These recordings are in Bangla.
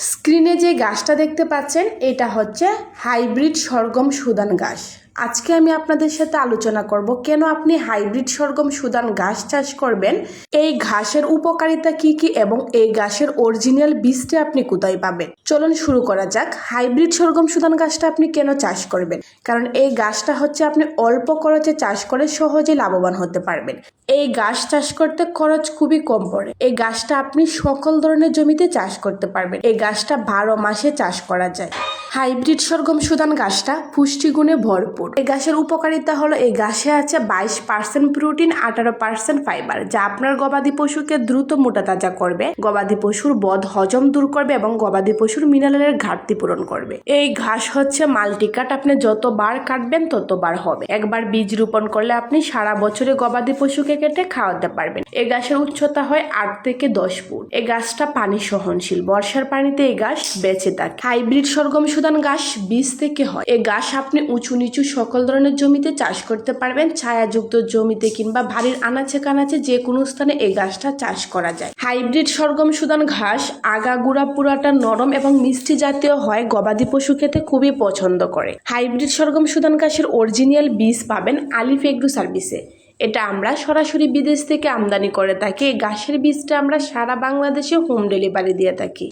স্ক্রিনে যে গাছটা দেখতে পাচ্ছেন এটা হচ্ছে হাইব্রিড সরগম সুদান ঘাস আজকে আমি আপনাদের সাথে আলোচনা করব কেন আপনি হাইব্রিড সরগম সুদান ঘাস চাষ করবেন, এই ঘাসের উপকারিতা কি কি এবং এই ঘাসের অরিজিনাল বীজটা আপনি কোথায় পাবেন? চলুন শুরু করা যাক, হাইব্রিড সরগম সুদান ঘাসটা আপনি কেন চাষ করবেন? কারণ এই গাছটা হচ্ছে আপনি অল্প খরচে চাষ করে সহজে লাভবান হতে পারবেন। এই গাছ চাষ করতে খরচ খুবই কম পড়ে। এই গাছটা আপনি সকল ধরনের জমিতে চাষ করতে পারবেন। এই গাছটা বারো মাসে চাষ করা যায়। হাইব্রিড সরগম সুদান গাছটা পুষ্টিগুণে ভরপুর। এই গাছের উপকারিতা হলো, এই গাছে আছে বাইশ পার্সেন্ট প্রোটিন, আঠারো পার্সেন্ট ফাইবার, যা আপনার গবাদি পশুকে দ্রুত মোটা তাজা করবে, গবাদি পশুর বদ হজম দূর করবে এবং গবাদি পশুর মিনারেলের ঘাটতি পূরণ করবে। এই ঘাস হচ্ছে মাল্টিকাট, আপনি যতবার কাটবেন ততবার হবে। একবার বীজ রোপণ করলে আপনি সারা বছরে গবাদি পশুকে কেটে খাওয়াতে পারবেন। এই গাছের উচ্চতা হয় আট থেকে দশ ফুট। এই গাছটা পানি সহনশীল। বর্ষার পানিতে এই গাছ বেঁচে থাকে। হাইব্রিড সরগম সুদান গাছ বীজ থেকে হয়। এই গাছ আপনি উঁচু নিচু সকল ধরনের জমিতে চাষ করতে পারবেন। ছায়াযুক্ত জমিতে কিংবা ভারীর আনাচে কানাচে যে কোনো স্থানে এই গাছটা চাষ করা যায়। হাইব্রিড সরগম সুদান ঘাস, আগাগুড়া, পুরাটা নরম এবং মিষ্টি জাতীয় হয়, গবাদি পশু খেতে খুবই পছন্দ করে। হাইব্রিড সরগম সুদান ঘাসের অরিজিনাল বীজ পাবেন আলিফ এগ্রো সার্ভিসে। এটা আমরা সরাসরি বিদেশ থেকে আমদানি করে থাকি। এই বীজটা আমরা সারা বাংলাদেশে হোম ডেলিভারি দিয়ে থাকি।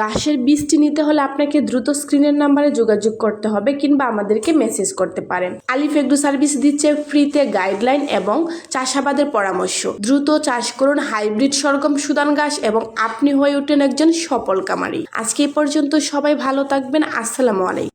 ঘাসের বীজটি নিতে হলে আপনাকে দ্রুত স্ক্রিনের নাম্বারে যোগাযোগ করতে হবে কিংবা আমাদেরকে মেসেজ করতে পারেন। আলিফ এগ্রো সার্ভিস দিচ্ছে ফ্রিতে গাইডলাইন এবং চাষাবাদের পরামর্শ। দ্রুত চাষ করুন হাইব্রিড সরগম সুদান ঘাস এবং আপনি হয়ে উঠেন একজন সফল কামারি। আজকে এই পর্যন্ত সবাই ভালো থাকবেন। আসসালামু আলাইকুম।